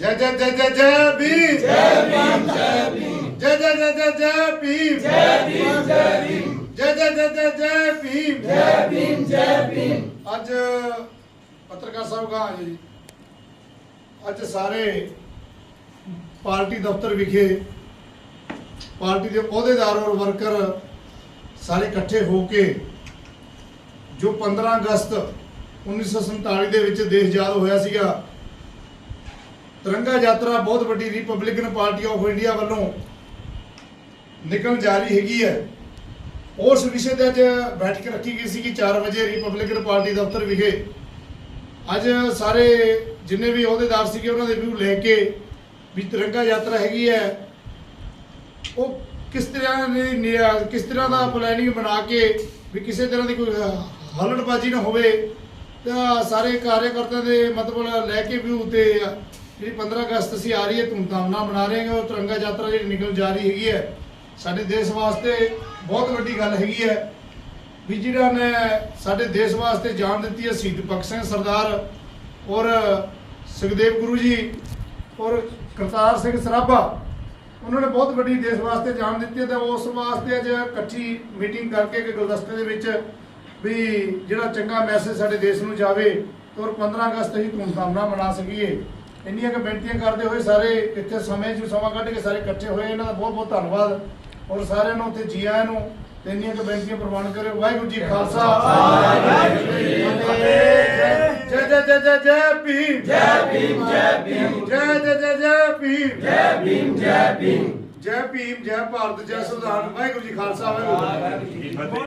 ਜੈ ਜੈ ਜੈ ਜੈ ਜੈ ਭੀਮ ਜੈ ਭੀਮ ਜੈ ਭੀਮ ਜੈ ਜੈ ਜੈ ਜੈ ਜੈ ਭੀਮ ਜੈ ਭੀਮ ਜੈ ਭੀਮ ਜੈ ਜੈ ਜੈ ਜੈ ਜੈ ਭੀਮ ਜੈ ਭੀਮ ਜੈ ਭੀਮ ਅੱਜ ਪੱਤਰਕਾਰ ਸਾਹਿਬ ਕਹਾਂ ਜੀ ਅੱਜ ਸਾਰੇ ਪਾਰਟੀ ਦਫ਼ਤਰ ਵਿਖੇ ਪਾਰਟੀ ਦੇ ਅਹੁਦੇਦਾਰ ਔਰ ਵਰਕਰ ਸਾਰੇ ਇਕੱਠੇ ਹੋ ਕੇ ਜੋ 15 ਅਗਸਤ 1947 ਦੇ ਵਿੱਚ ਦੇਸ਼ ਆਜ਼ਾਦ ਹੋਇਆ ਸੀਗਾ ਤਿਰੰਗਾ ਯਾਤਰਾ ਬਹੁਤ ਵੱਡੀ ਰਿਪਬਲਿਕਨ ਪਾਰਟੀ ਆਫ ਇੰਡੀਆ ਵੱਲੋਂ ਨਿਕਲ ਜਾਰੀ ਹੈਗੀ ਹੈ। ਉਸ ਵਿਸ਼ੇ ਤੇ ਅੱਜ ਬੈਠਕ ਰੱਖੀ ਗਈ ਸੀ ਕਿ 4 ਵਜੇ ਰਿਪਬਲਿਕਨ ਪਾਰਟੀ ਦਫ਼ਤਰ ਵਿਖੇ। ਅੱਜ ਸਾਰੇ ਜਿੰਨੇ ਵੀ ਅਹੁਦੇਦਾਰ ਸੀਗੇ ਉਹਨਾਂ ਦੇ ਵਿਊ ਲੈ ਕੇ ਵੀ ਤਿਰੰਗਾ ਯਾਤਰਾ ਹੈਗੀ ਹੈ। ਉਹ ਕਿਸ ਤਰ੍ਹਾਂ ਦੀ ਕਿਸ ਤਰ੍ਹਾਂ ਦਾ ਪਲੈਨਿੰਗ ਬਣਾ ਕੇ ਵੀ ਕਿਸੇ ਤਰ੍ਹਾਂ ਦੀ ਕੋਈ ਹਲੜਬਾਜ਼ੀ ਨਾ ਹੋਵੇ, ਤਾਂ ਸਾਰੇ ਕਾਰਜਕਰਤਾ ਦੇ ਮਤਲਬ ਲੈ ਕੇ ਵਿਊ 'ਤੇ ਜਿਹੜੀ 15 ਅਗਸਤ ਅਸੀਂ ਆ ਰਹੀ ਹੈ, ਧੂਮਧਾਮ ਨਾਲ ਮਨਾ ਰਹੇ ਹਾਂ, ਉਹ ਤਿਰੰਗਾ ਯਾਤਰਾ ਜਿਹੜੀ ਨਿਕਲ ਜਾ ਰਹੀ ਹੈਗੀ ਹੈ, ਸਾਡੇ ਦੇਸ਼ ਵਾਸਤੇ ਬਹੁਤ ਵੱਡੀ ਗੱਲ ਹੈਗੀ ਹੈ। ਵੀ ਜਿਹੜਾ ਨੇ ਸਾਡੇ ਦੇਸ਼ ਵਾਸਤੇ ਜਾਨ ਦਿੱਤੀ ਹੈ, ਸ਼ਹੀਦ ਭਗਤ ਸਿੰਘ ਸਰਦਾਰ ਔਰ ਸੁਖਦੇਵ ਗੁਰੂ ਜੀ ਔਰ ਕਰਤਾਰ ਸਿੰਘ ਸਰਾਭਾ, ਉਹਨਾਂ ਨੇ ਬਹੁਤ ਵੱਡੀ ਦੇਸ਼ ਵਾਸਤੇ ਜਾਨ ਦਿੱਤੀ ਹੈ ਤੇ ਉਸ ਵਾਸਤੇ ਅੱਜ ਇਕੱਠੀ ਮੀਟਿੰਗ ਕਰਕੇ ਇੱਕ ਗੁਲਦਸਤੇ ਦੇ ਵਿੱਚ ਵੀ ਜਿਹੜਾ ਚੰਗਾ ਮੈਸੇਜ ਸਾਡੇ ਦੇਸ਼ ਨੂੰ ਜਾਵੇ ਔਰ 15 ਅਗਸਤ ਅਸੀਂ ਧੂਮਧਾਮ ਨਾਲ ਮਨਾ ਸਕੀਏ। ਇੰਨੀਆਂ ਕੁ ਬੇਨਤੀਆਂ ਕਰਦੇ ਹੋਏ ਸਾਰੇ ਇੱਥੇ ਸਮੇਂ 'ਚ ਸਮਾਂ ਕੱਢ ਕੇ ਸਾਰੇ ਇਕੱਠੇ ਹੋਏ ਇਹਨਾਂ ਦਾ ਬਹੁਤ ਬਹੁਤ ਧੰਨਵਾਦ। ਔਰ ਸਾਰਿਆਂ ਨੂੰ ਉੱਥੇ ਜੀ ਆਇਆਂ ਨੂੰ ਤੇ ਇੰਨੀਆਂ ਕੁ ਬੇਨਤੀਆਂ ਪ੍ਰਵਾਨ ਕਰਿਓ। ਵਾਹਿਗੁਰੂ ਜੀ ਖਾਲਸਾ। ਵਾਹਿਗੁਰੂ ਜੀ ਫਤਿਹ। ਜੈ ਜੈ ਜੈ ਜੈ ਜੈ ਭੀਮ। ਜੈ ਭੀਮ ਜੈ ਭੀਮ। ਜੈ ਜੈ ਜੈ ਜੈ ਭੀਮ। ਜੈ ਭੀਮ ਜੈ ਭੀਮ। ਜੈ ਭੀਮ ਜੈ ਭਾਰਤ ਜੈ ਸੰਵਿਧਾਨ। ਵਾਹਿਗੁਰੂ ਜੀ ਖਾਲਸਾ ਵਾਹਿਗੁਰੂ ਜੀ ਫਤਿਹ।